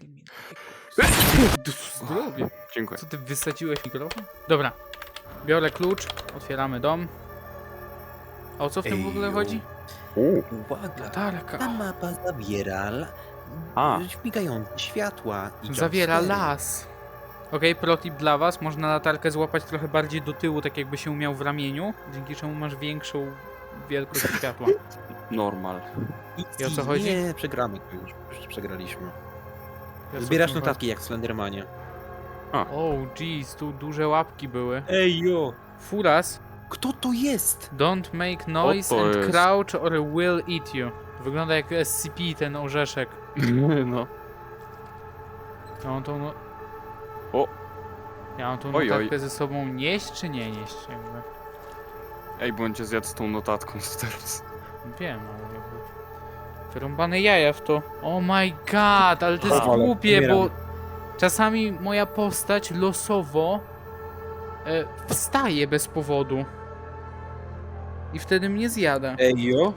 terminal. Zdrowie. Dziękuję. Co ty wysadziłeś mikrofon? Dobra. Biorę klucz, otwieramy dom. A o co w tym w ogóle chodzi? Uwaga! Latarka. Ta mapa zawiera la... A. śmigające światła i Zawiera jumpscary. las. Okej, protip dla was. Można latarkę złapać trochę bardziej do tyłu, tak jakby się miał w ramieniu, dzięki czemu masz większą wielkość światła. Normal. I o co chodzi? Nie, przegramy to już. już przegraliśmy. Zbierasz notatki jak w Slendermanie. chodzi? Oh, jeez, tu duże łapki były. Ej jo! Furas. Kto to jest? Don't make noise and jest? crouch or it will eat you. Wygląda jak SCP, ten orzeszek. No. Ja mam tą... No... O. Ja mam tą Oj, oj. notatkę ze sobą nieść czy nie nieść? Jakby. Ej, bądźcie zjadł z tą notatką teraz. Wiem, ale jakby... Wyrąbane jaja w to. Oh my god, ale to jest Ale głupie, bo czasami moja postać losowo e, wstaje bez powodu. I wtedy mnie zjada. Ej jo!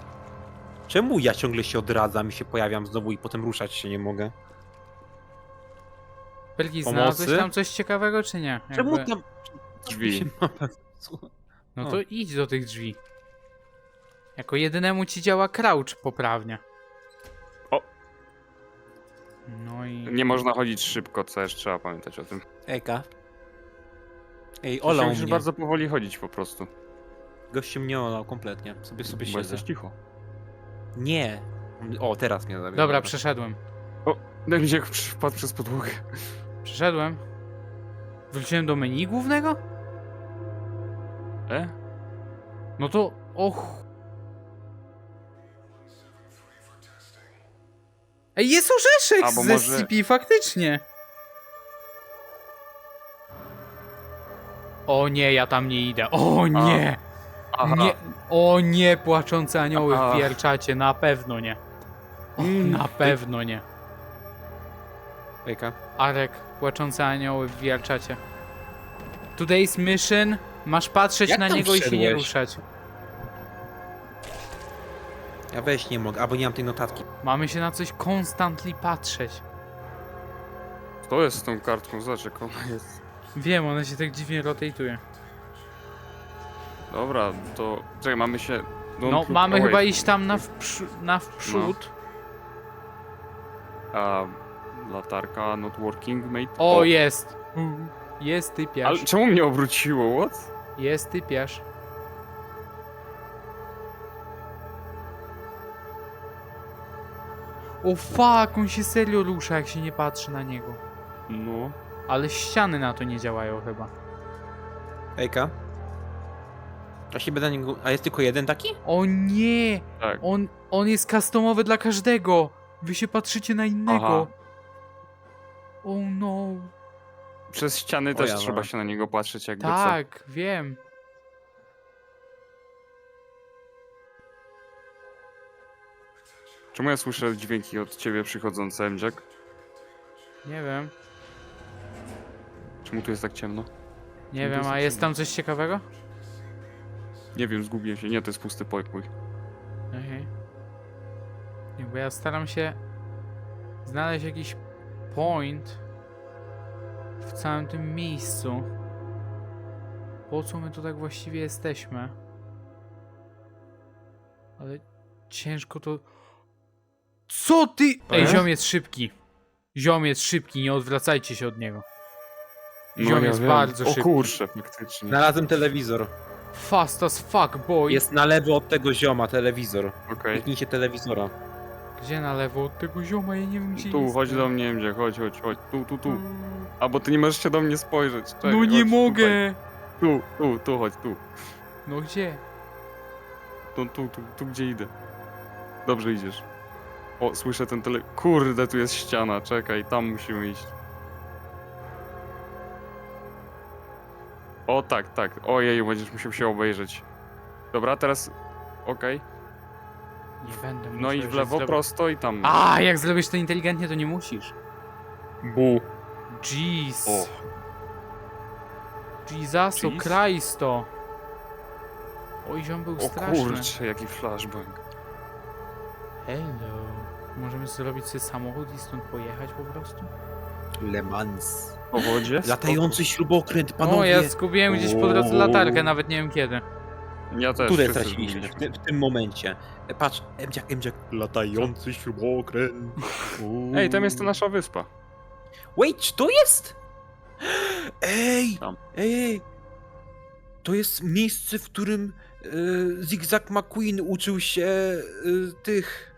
Czemu ja ciągle się odradzam i się pojawiam znowu i potem ruszać się nie mogę? Belgi, Pomocy? znalazłeś tam coś ciekawego czy nie? Czemu Jakby- tam... Drzwi. No to idź do tych drzwi. Jako jedynemu ci działa crouch poprawnie. No i... Nie można chodzić szybko, co też trzeba pamiętać o tym. Ejka. Ej, Ola olał musisz mnie. bardzo powoli chodzić po prostu. Gościu mnie olał kompletnie. Sobie sobie Bo siedzę. jesteś cicho. Nie. O, teraz mnie zabił. Dobra, przeszedłem. Daj mi jak wpadł przez podłogę. Przeszedłem. Wróciłem do menu głównego? E? No to... Och... Ej, jest orzeszek A, bo z może- SCP, faktycznie. O nie, ja tam nie idę. O nie! Aha. Nie, o nie, płaczące anioły Aha. w wierczacie, na pewno nie. O, Mm, na ty- pewno nie. Ejka. Arek, płaczące anioły w wierczacie. Today's mission, masz patrzeć Jak na tam niego i się nie wszedłeś? ruszać. Ja wejść nie mogę, albo nie mam tej notatki. Mamy się na coś constantly patrzeć. To jest z tą kartką, zobacz jak ona jest. Wiem, ona się tak dziwnie rotatuje. Dobra, to... Czekaj, mamy się... don't No, look mamy away chyba iść tam na, wprzód, na wprzód. A... Latarka not working, mate. O, jest. Jest typiarz. Ale czemu mnie obróciło, what? Jest typiarz. O fuck, on się serio rusza, jak się nie patrzy na niego. No. Ale ściany na to nie działają chyba. Ejka. A się będę niego... A jest tylko jeden taki? O nie! Tak. On, on jest customowy dla każdego! Wy się patrzycie na innego. Aha. Oh no. Przez ściany O też ja trzeba mam. się na niego patrzeć jakby co. Tak, wiem. Czemu ja słyszę dźwięki od ciebie przychodzące, Jack? Nie wiem. Czemu tu jest tak ciemno? Nie to wiem, jest a tak jest tam coś ciekawego? Nie wiem, zgubiłem się. Nie, to jest pusty pokój. Okej. Nie, bo ja staram się znaleźć jakiś point w całym tym miejscu. Po co my tu tak właściwie jesteśmy? Ale ciężko to... Co ty? Ej, E? ziom jest szybki. Ziom jest szybki, nie odwracajcie się od niego. Ziom No, ja jest wiem. bardzo O szybki. kurczę, faktycznie. Znalazłem telewizor. Fast as fuck, boy. Jest na lewo od tego zioma telewizor. Okej. Kliknijcie telewizora. Gdzie na lewo od tego zioma? Ja nie wiem gdzie Tu, jest. chodź do mnie, Jack, chodź, chodź, chodź. Tu, tu, tu. A, bo ty nie możesz się do mnie spojrzeć. Czekaj, No nie chodź, mogę! Tutaj. Tu, tu, tu, chodź, tu. No gdzie? Tu, tu, tu, tu, gdzie idę. Dobrze idziesz. O, słyszę ten tele... Kurde, tu jest ściana, czekaj, tam musimy iść. O, tak, tak. Ojej, będziesz musiał się obejrzeć. Dobra, teraz... Okej. Nie będę No musiał i w lewo, zrobić- prosto i tam. A, jak zrobisz to inteligentnie, to nie musisz. Bu. Jeez. O. Jeez. Christo. Oj, ziom był O straszny. kurczę, jaki flashbang. Hello. Możemy zrobić sobie samochód i stąd pojechać po prostu? Le Mans. Po wodzie? Latający śrubokręt, panowie. O, ja zgubiłem gdzieś po drodze latarkę, nawet nie wiem kiedy. Ja też. Tutaj wszyscy straciliśmy, w w tym momencie. E, Patrz, Emdziak, Emdziak. Latający śrubokręt. Ej, tam jest ta nasza wyspa. Wait, czy to jest? Ej, Tam. ej, ej. To jest miejsce, w którym e, Zigzag McQueen uczył się e, tych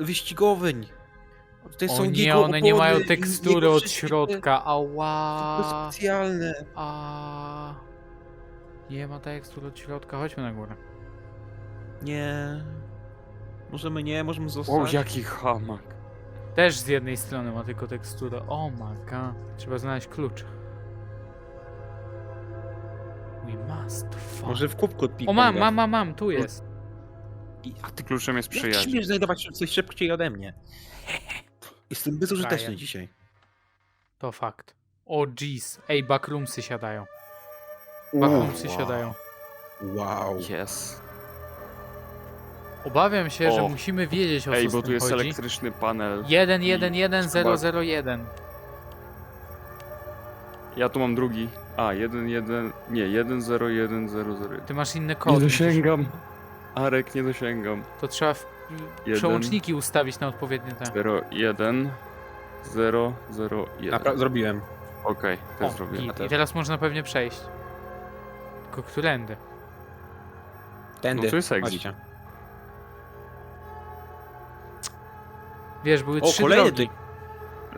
wyścigowyń. Tutaj O są nie, jego one nie mają opony tekstury jego od wszystkie środka, ała. specjalne. A nie ma tekstur od środka, chodźmy na górę. Nie. Możemy nie, możemy zostać. O, jaki hamak. Też z jednej strony ma tylko teksturę. O my god. Trzeba znaleźć klucz. We must find. Może w kubku od O mam, mam, mam, mam, tu jest. I- A ty Kluczem jest Jak przyjaźń. śmiesz znajdować coś szybciej ode mnie? Jestem bezużyteczny Frajer. dzisiaj. To fakt. O jeez. Ej, backroomsy siadają. Backroomsy wow. siadają. Wow. Yes. Obawiam się, że O. musimy wiedzieć o Ej, co bo z tu tym jest chodzi. elektryczny panel. 111001. Ja tu mam drugi. A, 1, 1. Nie, 1, 0, 1, 0, 0. Ty masz inny Nie kod. dosięgam. Arek, nie dosięgam. To trzeba w... Jeden. przełączniki ustawić na odpowiednie te. 0, 1, 0, 0, 1. Napra- zrobiłem. Okej, O, też zrobię. git. I teraz można pewnie przejść. Tylko którędy? Tędy. No tu jest exit. Wiesz, były O, trzy kolejny drogi.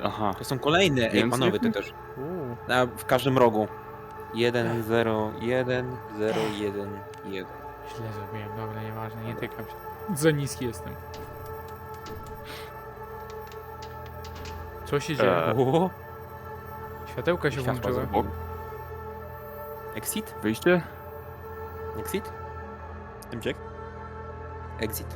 Aha. To są kolejne. Ej, Więcej? panowie, ty też. Uuu. Na, w każdym rogu. 1, 0, 1, 0, 1, 1. Źle zrobiłem, dobra, nieważne, nie tykam się. Za niski jestem. Co się dzieje? Eee. O, Światełka się światła włączyły. Exit? Wyjście? Exit? Emciek? Exit.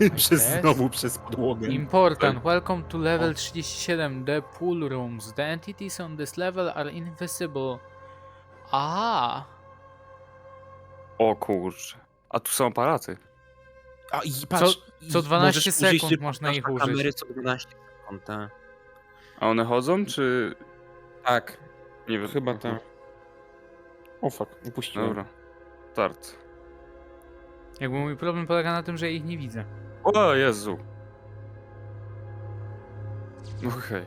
jest. przez znowu przez podłogę. Important, welcome to level 37, the pool rooms. The entities on this level are invisible. Aha! O kurczę. A tu są aparaty. A i patrz, i co 12 możesz użyć sekund można ich użyć. kamery co 12 sekund, tak. A one chodzą, czy... Tak, Nie wiem. chyba tak. O fuck, upuściłem. Dobra. Start. Jakby mój problem polega na tym, że ja ich nie widzę. O Jezu. Okej.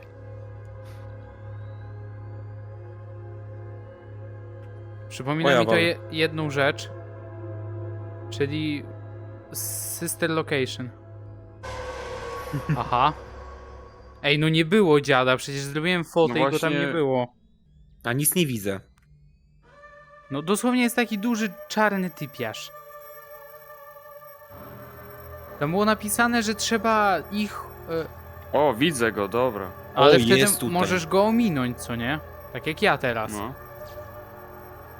Przypomina O ja mi to wam. je, jedną rzecz, czyli sister location. Aha. Ej, no nie było dziada, przecież zrobiłem fotę No i go tam nie było. A nic nie widzę. No dosłownie jest taki duży czarny typiarz. Tam było napisane, że trzeba ich... E, O, widzę go, dobra. ale O, wtedy jest tutaj. możesz go ominąć, co nie? Tak jak ja teraz. No,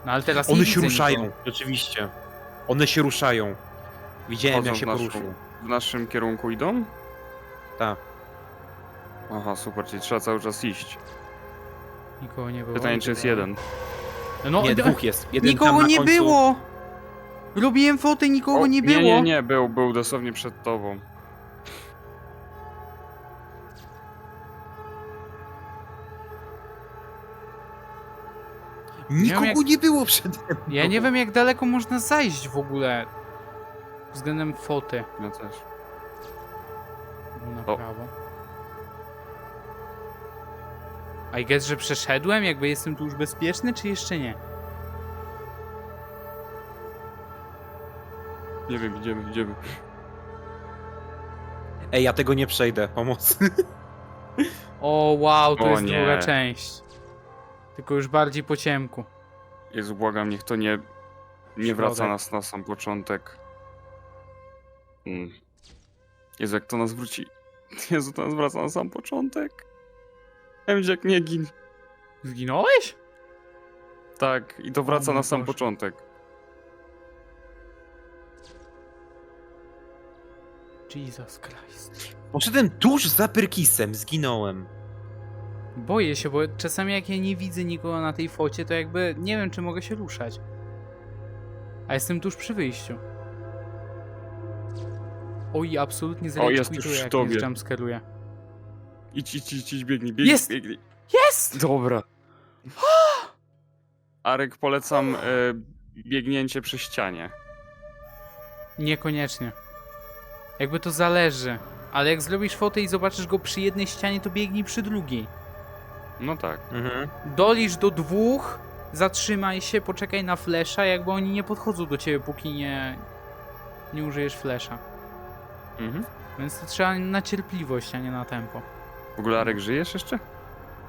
No. ale teraz nie One widzę się ruszają, nikogo. rzeczywiście. One się ruszają. Widziałem Chodzą jak w się naszą- poruszył. W naszym kierunku idą? Tak. Aha, super, czyli trzeba cały czas iść. Nikogo nie było. Pytanie, czy jest jeden? No, Nie, dwóch jest. Jeden tam Nikogo na nie końcu. było! Robiłem fotę, nikogo O, nie było. Nie, nie, nie, był, był dosłownie przed tobą. Nikogo jak- nie było przed mną. Ja nie wiem, jak daleko można zajść w ogóle względem foty. Ja też. Na O. prawo. I guess, że przeszedłem? Jakby jestem tu już bezpieczny, czy jeszcze nie? Nie wiem, idziemy, idziemy. Ej, ja tego nie przejdę. Pomocy. O, wow, to O jest nie. druga część. Tylko już bardziej po ciemku. Jezu, błagam, niech to nie... Nie wraca nas na sam początek. Mm. Jezu, jak to nas wróci... Jezu, to nas wraca na sam początek. Emdziak, nie gin. Zginąłeś? Tak, i to wraca mój na sam Boże. początek. Jesus Christ. Poszedłem tuż za Pyrkisem, zginąłem. Boję się, bo czasami jak ja nie widzę nikogo na tej focie, to jakby nie wiem, czy mogę się ruszać. A jestem tuż przy wyjściu. Oj, absolutnie O, jest już jak tobie. mnie jumpscaruje. Idź, idź, idź, idź, biegnij, biegnij, Jest! biegnij. Jest! Dobra. Arek, polecam e, biegnięcie przy ścianie. Niekoniecznie. Jakby to zależy. Ale jak zrobisz fotę i zobaczysz go przy jednej ścianie, to biegnij przy drugiej. No tak. Mhm. Dolicz do dwóch, zatrzymaj się, poczekaj na flesza, jakby oni nie podchodzą do ciebie, póki nie, nie użyjesz flesza. Mhm. Więc to trzeba na cierpliwość, a nie na tempo. W ogóle Arek, żyjesz jeszcze?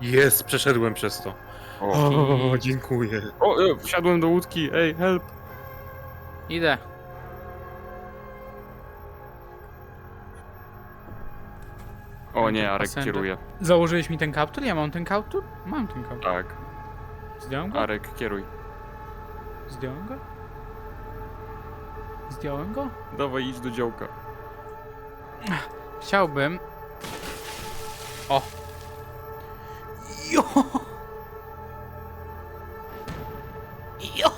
Jest, przeszedłem przez to. O, O, dziękuję. o e, wsiadłem do łódki, ej, help. Idę. O nie, Arek kieruje. Założyłeś mi ten kaptur? Ja mam ten kaptur? Mam ten kaptur. Tak, Zdjąłem go? Arek, kieruj. Zdjąłem go? Zdjąłem go? Dawaj, idź do działka. Chciałbym... O! Jo! Jo!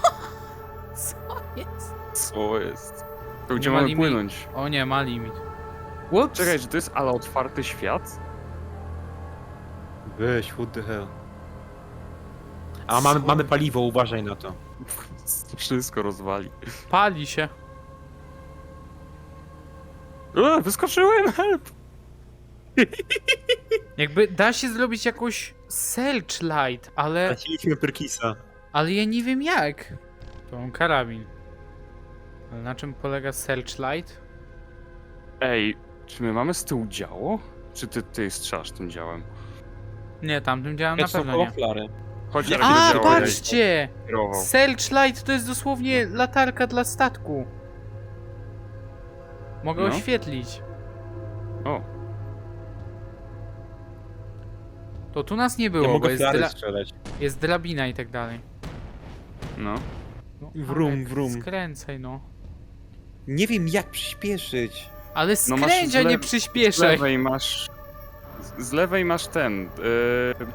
Co jest? Co jest? To gdzie mamy limit- płynąć? O nie, ma limit. Ups! Czekaj, czy to jest ale otwarty świat? Weź, what the hell. A mamy, mamy paliwo, uważaj na to. Wszystko rozwali. Pali się. E, wyskoczyłem, help! Jakby da się zrobić jakąś searchlight, ale, Traciliśmy Perkisa. ale ja nie wiem jak. To mam karabin. Ale na czym polega searchlight? Ej, czy my mamy z tyłu działo? Czy ty, ty strzelasz tym działem? Nie, tamtym działem na pewno nie. flary. Chodź, Nie, Arek, A, do działa, ja patrzcie! kierował. Searchlight to jest dosłownie latarka dla statku. Mogę No. oświetlić. O, To tu nas nie Ja było, bo mogę jest, flary dra strzelać. jest drabina i tak dalej. no. No, Wrum, wrum. Skręcaj no. Nie wiem jak przyspieszyć. Ale No masz skręć, a z nie lew- Z przyspieszaj. lewej masz... z- lewej masz ten... Yy,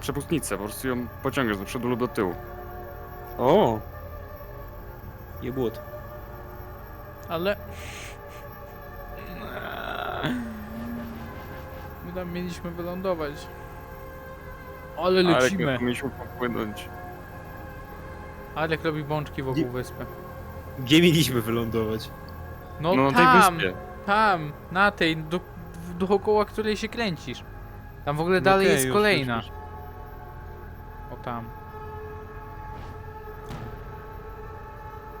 przepustnicę, po prostu ją pociągasz do przodu lub do tyłu. O! Jebłot. Ale... My tam mieliśmy wylądować. Ale lecimy. tu mieliśmy popłynąć. Alek robi bączki wokół Nie- wyspy. Gdzie mieliśmy wylądować? No, No na tej tam, wyspie. tam, na tej, do, dookoła której się kręcisz. Tam w ogóle No dalej okej, jest już, kolejna. już, już. O tam.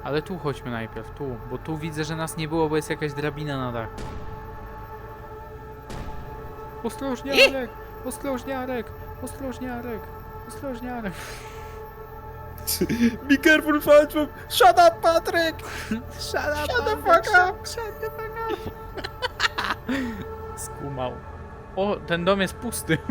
Ale tu chodźmy najpierw, tu, bo tu widzę, że nas nie było, bo jest jakaś drabina na dach. Ostrożnie, Arek! Ostrożnie, Arek! Be careful, Falchuk! Shut up, Patrick! Shut up, Shut the fuck shut- Shut the fuck up! Skumał. O, ten dom jest pusty.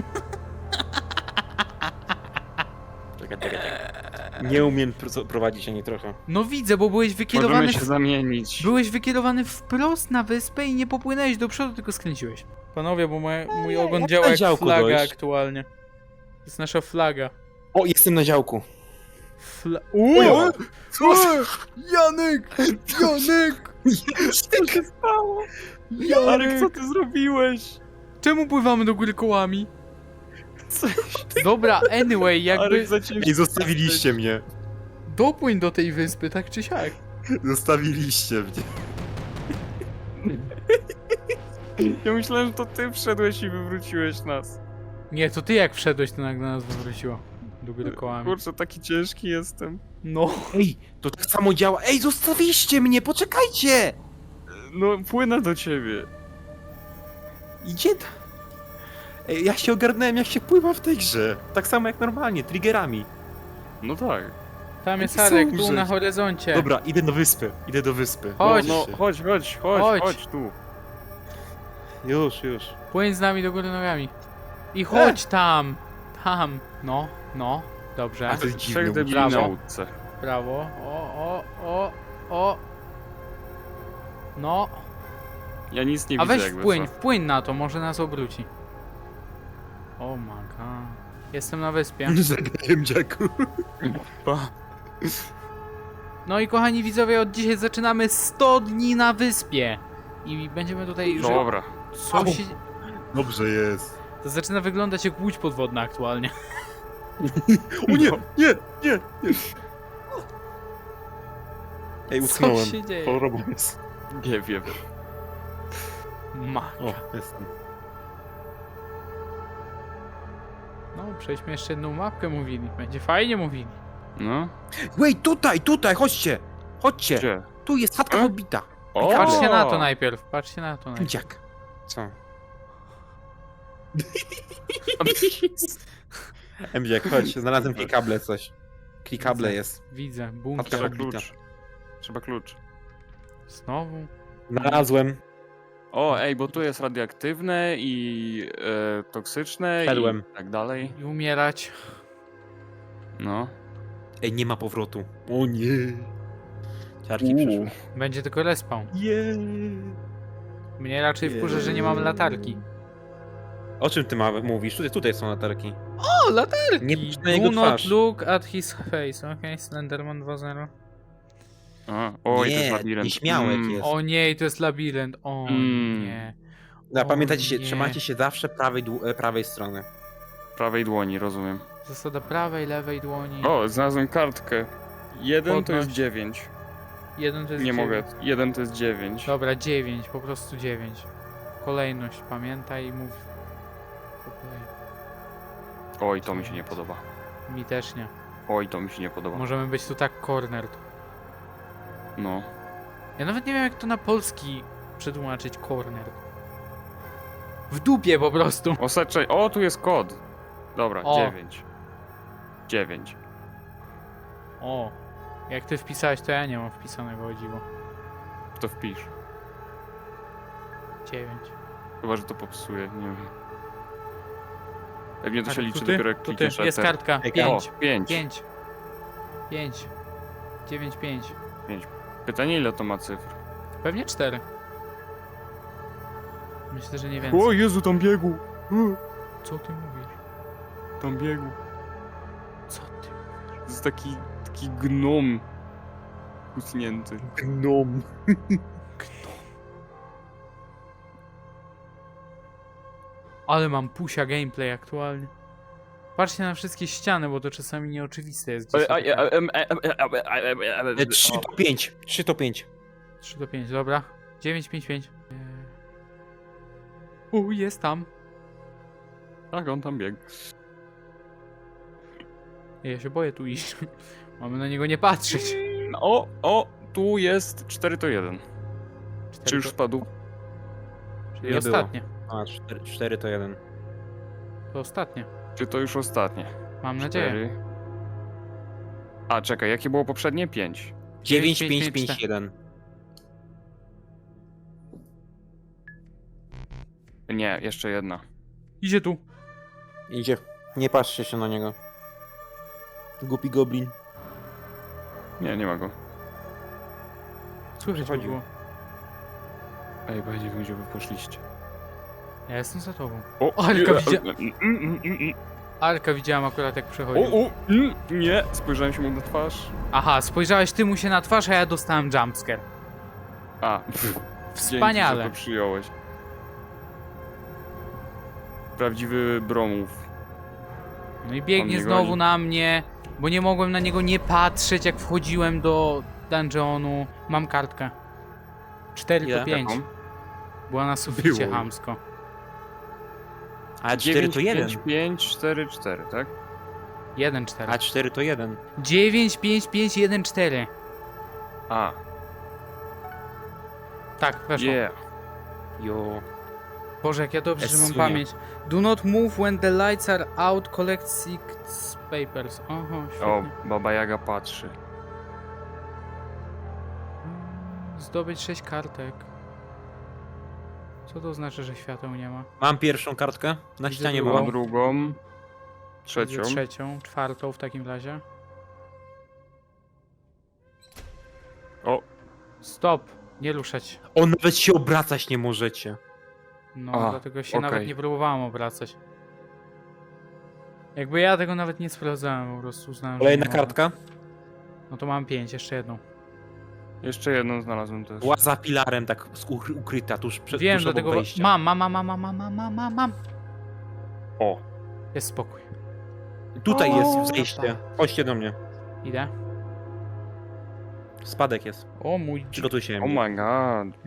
Czekaj, czekaj, czekaj. Nie umiem pro- prowadzić ani trochę. No widzę, bo byłeś wykierowany Możemy się w zamienić. Byłeś wykierowany wprost na wyspę i nie popłynęłeś do przodu, tylko skręciłeś. Panowie, bo moje, mój ogon jak działa na jak działku flaga dojść? aktualnie. To jest nasza flaga. O, jestem na działku. Fla... Uuu! Co? Janek! Janek! Co się stało? Arek, co ty zrobiłeś? Czemu pływamy do góry kołami? Co? Dobra, anyway, jakby I zostawiliście mnie. dopłyń do tej wyspy, tak czy siak. Zostawiliście mnie. Ja myślałem, że to ty wszedłeś i wywróciłeś nas. Nie, to ty jak wszedłeś, to nagle nas wywróciło. Do góry kołami. Kurczę, taki ciężki jestem. No. Ej, to tak samo działa. Ej, zostawiliście mnie, poczekajcie! No, płynę do ciebie. Idzie... Ej, ja się ogarnąłem jak się pływa w tej grze. Tak samo jak normalnie, triggerami. No tak. Tam jest Arek, tu na horyzoncie. Dobra, idę do wyspy, idę do wyspy. Chodź. No, no chodź, chodź, chodź, Chodź. chodź, tu. Już, już. Płyń z nami do góry nogami. I chodź tam! Tam! No, no. Dobrze. A to jest dziwne Trzech Brawo. na łódce. Brawo. O, o, o, o. No. Ja nic nie A widzę weź jakby wpłyń, co. wpłyń na to, może nas obróci. O my god. Jestem na wyspie. Zagrałem dziaku. Pa. No i kochani widzowie, od dzisiaj zaczynamy 100 dni na wyspie. I będziemy tutaj... że- Dobra. Co Au. się... Dobrze jest. To zaczyna wyglądać jak łódź podwodna aktualnie. O nie, nie, nie, nie. Ej, Co utknąłem. się dzieje? Chorobą jest. Nie wiem. Ma. O, jestem. No, przejdźmy jeszcze jedną mapkę mówili. Będzie fajnie mówili. No. Wait, tutaj, tutaj, chodźcie. Chodźcie. Gdzie? Tu jest chatka E? Hobbita. O! Patrzcie na to najpierw, patrzcie na to najpierw. Jak? Co? Emdziak, chodź, znalazłem klikable coś. Klikable jest. Widzę, bunkier. trzeba klucz. Trzeba klucz. Znowu? Znalazłem. O, ej, bo tu jest radioaktywne i e, toksyczne Wszedłem. i tak dalej. I umierać. No. Ej, nie ma powrotu. O nie. Ciarki przyszły. Będzie tylko respawn. Yeah. Mnie raczej wkurza, że nie mam latarki. O czym ty ma, mówisz? Tutaj, tutaj są latarki. O, latarki! Nie patrz na Do jego not twarz. look at his face. Okej, Slenderman 2.0. A, oj, to Nie, jest labirynt. nieśmiałek jest. O nie, i to jest labirynt. O Mm. nie. No, O pamiętajcie się, nie. trzymajcie się zawsze prawej, dłu- e, prawej strony. Prawej dłoni, rozumiem. Zasada prawej, lewej dłoni. O, znalazłem kartkę. Jeden to jest dziewięć. Jeden to jest Nie mogę. dziewięć. Jeden to jest dziewięć. Dobra, 9, po prostu 9. Kolejność, pamiętaj i mów. Oj, to mi się nie podoba. Mi też nie. Oj, to mi się nie podoba. Możemy być tu tak cornered. No. Ja nawet nie wiem jak to na polski przetłumaczyć cornered. W dupie po prostu. O, secze... o, tu jest kod. Dobra, O. dziewięć. Dziewięć. O, jak ty wpisałeś, to ja nie mam wpisanego o dziwo. To wpisz. 9. Chyba, że to popsuje, nie wiem. Pewnie to się liczy dopiero jak tu ty. klikniesz Jest enter. kartka. Ej, 5. O, pięć. 5. 5. 9, 5. Pytanie, ile to ma cyfr? Pewnie 4. Myślę, że nie więcej. O Jezu, tam biegł! U, Co ty mówisz? Tam biegł. Co ty? To jest taki, taki gnom. Kucnięty. Gnom. Ale mam pusia gameplay aktualnie. Patrzcie na wszystkie ściany, bo to czasami nieoczywiste jest. Gdzie Ale, są a, te a, em, e, em, e, em, e, em, e, em, E, 3 o. to 5. 3 to 5. 3 do 5, dobra. 9, 5, 5. U, jest tam. Tak, on tam biegł. Ej, Ja się boję tu iść. Mamy na niego nie patrzeć. O, o, tu jest 4 to 1. Cztery Czy już to- spadł? Czyli Nie było. ostatnie. A, 4, 4 to 1. To ostatnie. Czy to już ostatnie? Mam nadzieję. Cztery. A, czekaj, jakie było poprzednie? 5. 9, pięć, 5, pięć, 5, cztery. 1. Nie, jeszcze jedna. Idzie tu. Idzie. Nie patrzcie się na niego. Głupi goblin. Nie, nie ma go. Słychać Przechodził. było. Ej, bo ja nie wiem, gdzie wy poszliście. Ja jestem za tobą. O, Alka e, widzia- e, mm, mm, mm, mm. Arka widziałam akurat jak O, przechodził. o, mm, nie, spojrzałem się mu na twarz. Aha, spojrzałeś ty mu się na twarz, a ja dostałem jumpscare. A, pff, Wspaniale. Dzięki, że to przyjąłeś. Prawdziwy bromów. No i On biegnie mnie znowu goni. na mnie, bo nie mogłem na niego nie patrzeć jak wchodziłem do dungeonu. Mam kartkę. 4 Ile? to 5. Jaką? Była na suficie Było. hamsko. A 4 to 1. 5, 5, 4, 4, tak? 1 4. A 4 to 1. 9 5 5 1 4. A, Tak, weszło. yeah. Jo. Boże, jak ja dobrze, że mam Esunie. pamięć. Do not move when the lights are out, collect six papers. Oho, O, świetnie. Baba Jaga patrzy. Zdobyć 6 kartek. Co to znaczy, że świateł nie ma? Mam pierwszą kartkę. Na Widzę ścianie drugą. Mam mam. drugą. Widzę Trzecią. trzecią, czwartą w takim razie. O, Stop! Nie ruszać. O, nawet się obracać nie możecie. No, A, dlatego się nawet okej. nie próbowałem obracać. Jakby ja tego nawet nie sprawdzałem, po prostu uznałem, że Kolejna nie mogę. kartka. No to mam pięć, jeszcze jedną. Jeszcze jedną znalazłem też. Była za pilarem tak ukryta tuż przed Wiem, tuż do obok tego... wejścia. Mam, mam, mam, mam, mam, mam, mam, mam, mam. O, Jest spokój. tutaj O, jest zejście. Chodźcie do mnie. Idę. Spadek jest. O mój... Przygotuj się. Oh my god.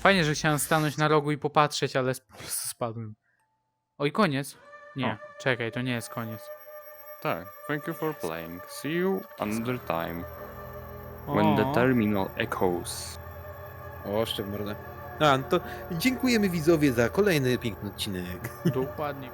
Fajnie, że chciałem stanąć na rogu i popatrzeć, ale sp- spadłem. Oj, koniec? Nie, czekaj, to nie jest koniec. Tak. Thank you for playing. See you another time. When the terminal echoes. O, jeszcze w mordę. A, no to dziękujemy widzowie za kolejny piękny odcinek. Dokładnie.